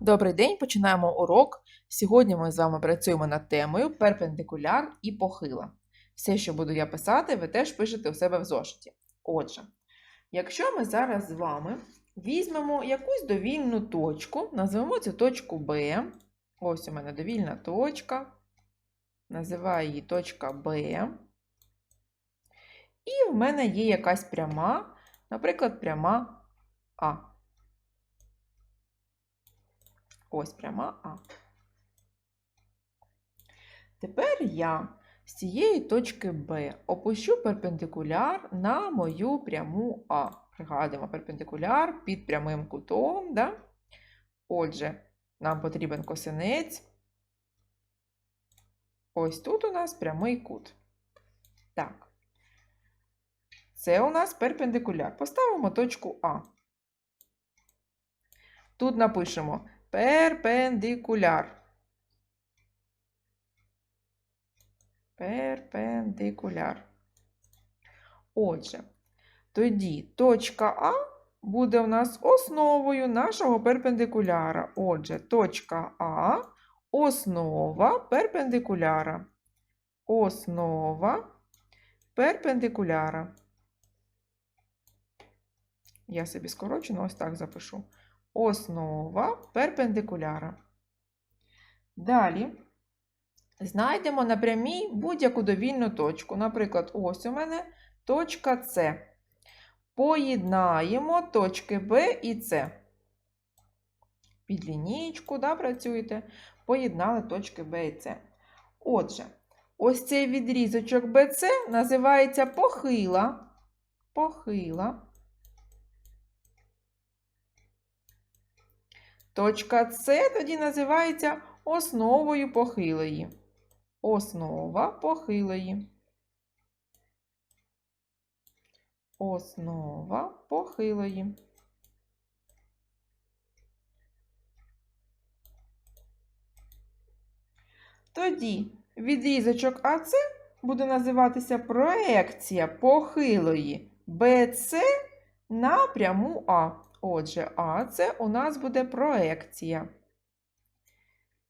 Добрий день, починаємо урок. Сьогодні ми з вами працюємо над темою перпендикуляр і похила. Все, що буду я писати, ви теж пишете у себе в зошиті. Отже, якщо ми зараз з вами візьмемо якусь довільну точку, назвемо цю точку B. Ось у мене довільна точка. Називаю її точка B. І в мене є якась пряма, наприклад, пряма А. Ось пряма А. Тепер я з цієї точки Б опущу перпендикуляр на мою пряму А. Пригадуємо перпендикуляр під прямим кутом. Да? Отже, нам потрібен косинець. Ось тут у нас прямий кут. Так. Це у нас перпендикуляр. Поставимо точку А. Тут напишемо перпендикуляр. Перпендикуляр. Отже, тоді точка А буде у нас основою нашого перпендикуляра. Отже, точка А основа перпендикуляра. Основа перпендикуляра. Я собі скорочено ось так запишу основа перпендикуляра. Далі знайдемо на прямій будь-яку довільну точку. Наприклад, ось у мене точка С. Поєднаємо точки Б і С. Під лінійку, да, працюєте, поєднали точки Б і С. Отже, ось цей відрізочок БЦ називається похила. Похила. Точка С тоді називається основою похилої. Основа похилої. Основа похилої. Тоді відрізочок АС буде називатися проекція похилої БЦ на пряму А. Отже, А це у нас буде проекція.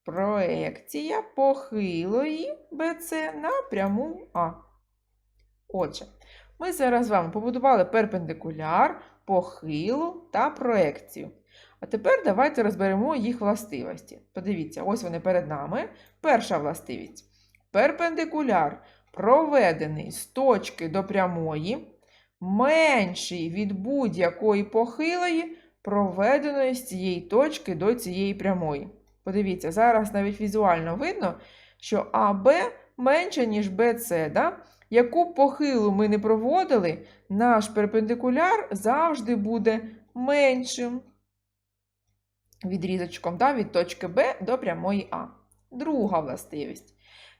Проекція похилої БЦ на пряму А. Отже, ми зараз з вами побудували перпендикуляр, похилу та проекцію. А тепер давайте розберемо їх властивості. Подивіться, ось вони перед нами. Перша властивість. Перпендикуляр проведений з точки до прямої менший від будь-якої похилої, проведеної з цієї точки до цієї прямої. Подивіться, зараз навіть візуально видно, що АБ менше, ніж БЦ. Да? Яку похилу ми не проводили, наш перпендикуляр завжди буде меншим відрізочком да, від точки Б до прямої А. Друга властивість.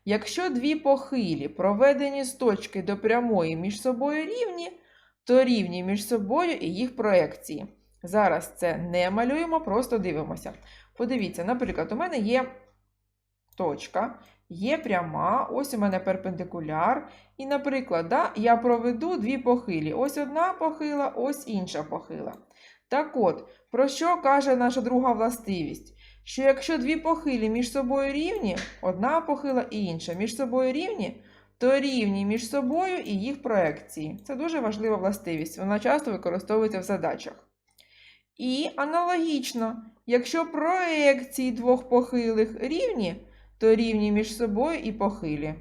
Якщо дві похилі, проведені з точки до прямої між собою рівні, то рівні між собою і їх проекції. Зараз це не малюємо, просто дивимося. Подивіться, наприклад, у мене є точка, є пряма, ось у мене перпендикуляр. І, наприклад, да, я проведу дві похилі. Ось одна похила, ось інша похила. Так от, про що каже наша друга властивість? Що якщо дві похилі між собою рівні, одна похила і інша між собою рівні, то рівні між собою і їх проекції. Це дуже важлива властивість, вона часто використовується в задачах. І аналогічно, якщо проекції двох похилих рівні, то рівні між собою і похилі.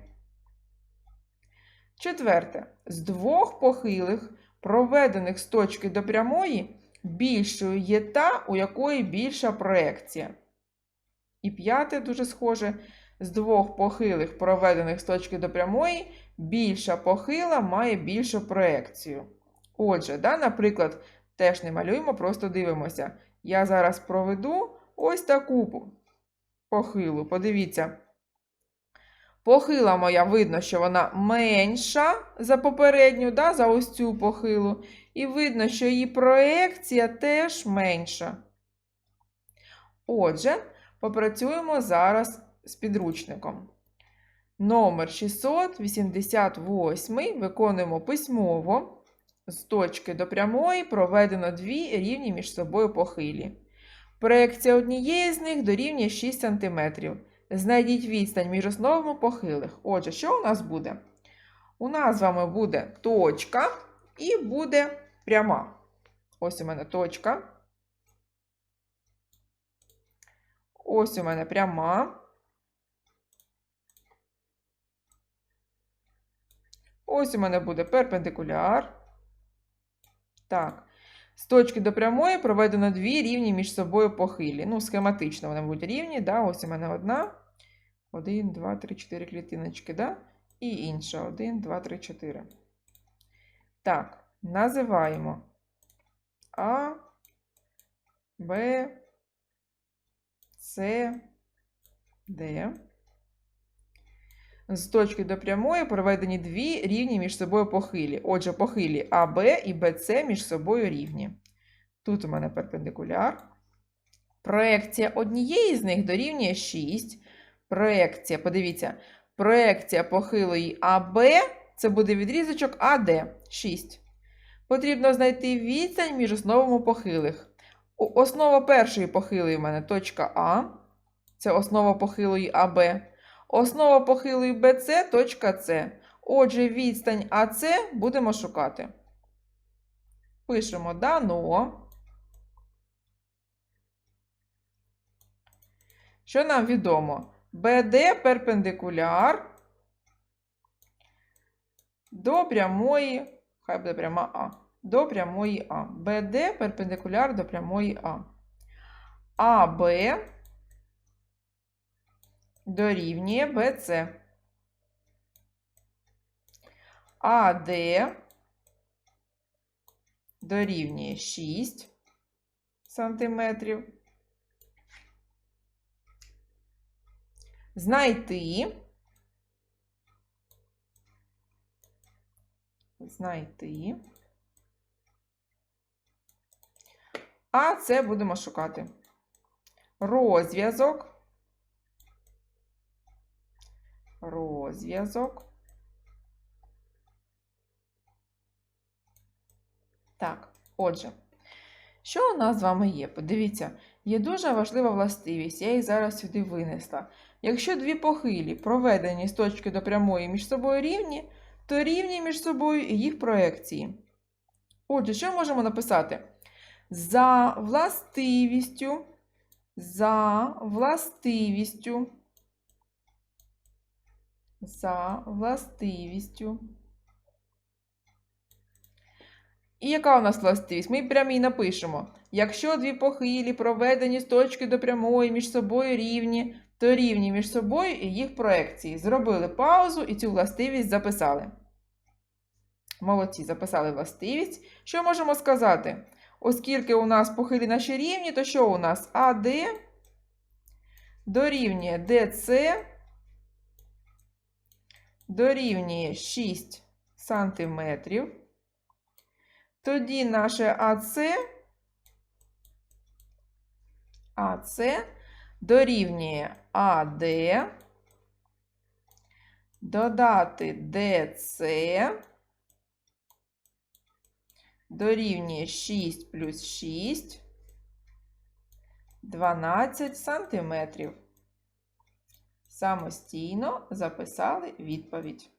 Четверте. З двох похилих, проведених з точки до прямої, більшою є та, у якої більша проекція. І п'яте, дуже схоже, з двох похилих, проведених з точки до прямої, більша похила має більшу проекцію. Отже, да, наприклад, теж не малюємо, просто дивимося. Я зараз проведу ось таку похилу. Подивіться. Похила моя видно, що вона менша за попередню, да, за ось цю похилу. І видно, що її проекція теж менша. Отже, попрацюємо зараз з підручником. Номер 688 виконуємо письмово. З точки до прямої проведено дві рівні між собою похилі. Проекція однієї з них дорівнює 6 см. Знайдіть відстань між основами похилих. Отже, що у нас буде? У нас з вами буде точка і буде пряма. Ось у мене точка. Ось у мене пряма. Ось у мене буде перпендикуляр. Так. З точки до прямої проведено дві рівні між собою похилі. Ну, схематично вони будуть рівні. Да? Ось у мене одна. Один, два, три, чотири клітиночки, да? І інша. Один, два, три, чотири. Так, називаємо А, Б, С, Д. З точки до прямої проведені дві рівні між собою похилі. Отже, похилі АБ і БЦ між собою рівні. Тут у мене перпендикуляр. Проекція однієї з них дорівнює 6. Проекція, подивіться, проекція похилої АБ це буде відрізочок АД 6. Потрібно знайти відстань між основами похилих. Основа першої похилої в мене точка А. Це основа похилої АБ. Основа похилої BC точка С. Отже, відстань АС будемо шукати. Пишемо дано. Що нам відомо? BD перпендикуляр до прямої, хай буде пряма А. До прямої А. BD перпендикуляр до прямої А. АБ дорівнює BC. АД дорівнює 6 сантиметрів. Знайти. Знайти. А це будемо шукати. Розв'язок. Розв'язок. Так, отже, що у нас з вами є? Подивіться, є дуже важлива властивість, я її зараз сюди винесла. Якщо дві похилі проведені з точки до прямої між собою рівні, то рівні між собою і їх проекції. Отже, що можемо написати? За властивістю, за властивістю, за властивістю. І яка у нас властивість? Ми прямі напишемо. Якщо дві похилі проведені з точки до прямої між собою рівні, то рівні між собою і їх проекції. Зробили паузу і цю властивість записали. Молодці, записали властивість. Що можемо сказати? Оскільки у нас похилі наші рівні, то що у нас АД дорівнює ДЦ дорівнює 6 сантиметрів. Тоді наше АЦ, АЦ дорівнює АД, додати ДЦ, дорівнює 6 плюс 6, 12 сантиметрів. Самостійно записали відповідь.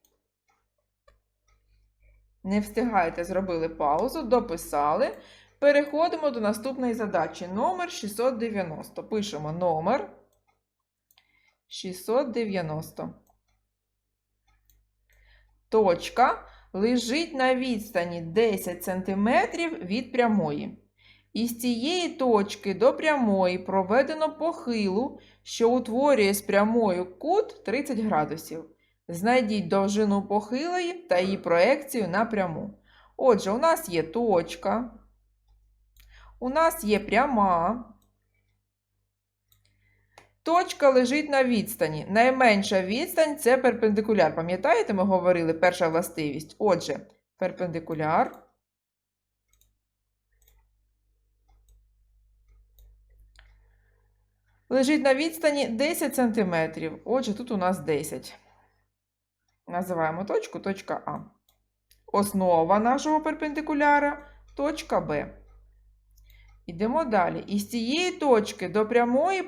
Не встигайте, зробили паузу, дописали. Переходимо до наступної задачі. Номер 690. Пишемо номер 690. Точка лежить на відстані 10 см від прямої. Із цієї точки до прямої проведено похилу, що утворює з прямою кут 30 градусів. Знайдіть довжину похилої та її проекцію на пряму. Отже, у нас є точка, у нас є пряма. Точка лежить на відстані. Найменша відстань це перпендикуляр. Пам'ятаєте, ми говорили перша властивість. Отже, перпендикуляр. Лежить на відстані 10 см. Отже, тут у нас 10. Називаємо точку точка А. Основа нашого перпендикуляра точка Б. Ідемо далі. Із цієї точки до прямої